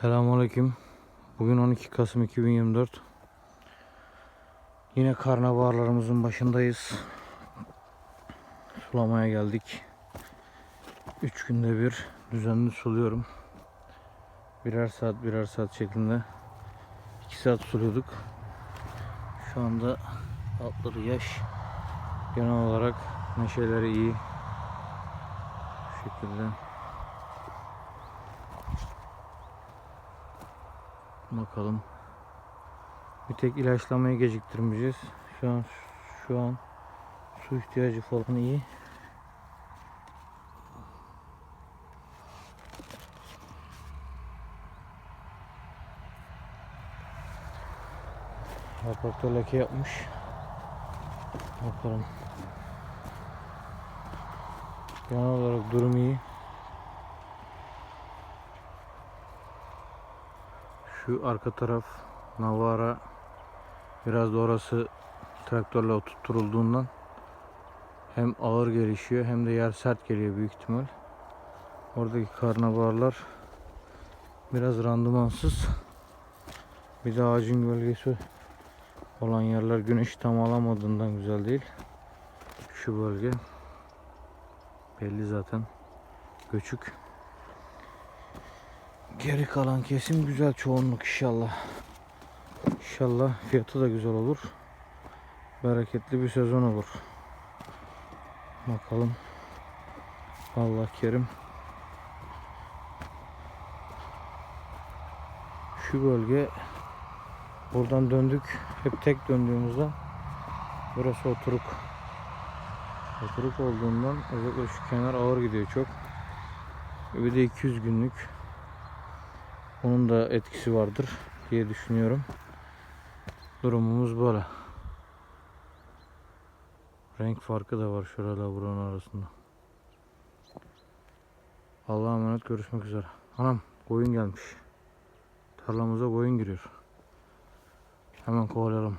Selamünaleyküm. Bugün 12 Kasım 2024. Yine karnabaharlarımızın başındayız. Sulamaya geldik. 3 günde bir düzenli suluyorum. Birer saat birer saat şeklinde 2 saat suluyorduk. Şu anda altları yaş. Genel olarak neşeleri iyi. Bu şekilde. Bakalım. Bir tek ilaçlamayı geciktirmeyeceğiz. Şu an şu an su ihtiyacı falan iyi. Yaprakta leke yapmış. Bakalım. Genel olarak durum iyi. Şu arka taraf Navara biraz da orası traktörle oturtulduğundan hem ağır gelişiyor hem de yer sert geliyor büyük ihtimal. Oradaki karnabaharlar biraz randımansız. Bir de ağacın gölgesi olan yerler güneş tam alamadığından güzel değil. Şu bölge belli zaten göçük. Geri kalan kesim güzel çoğunluk inşallah. İnşallah fiyatı da güzel olur. Bereketli bir sezon olur. Bakalım. Allah kerim. Şu bölge buradan döndük. Hep tek döndüğümüzden burası oturuk. Oturuk olduğundan özellikle şu kenar ağır gidiyor çok. Bir de 200 günlük onun da etkisi vardır diye düşünüyorum. Durumumuz böyle. Renk farkı da var şurada buranın arasında. Allah'a emanet görüşmek üzere. Anam koyun gelmiş. Tarlamıza koyun giriyor. Hemen kovalayalım.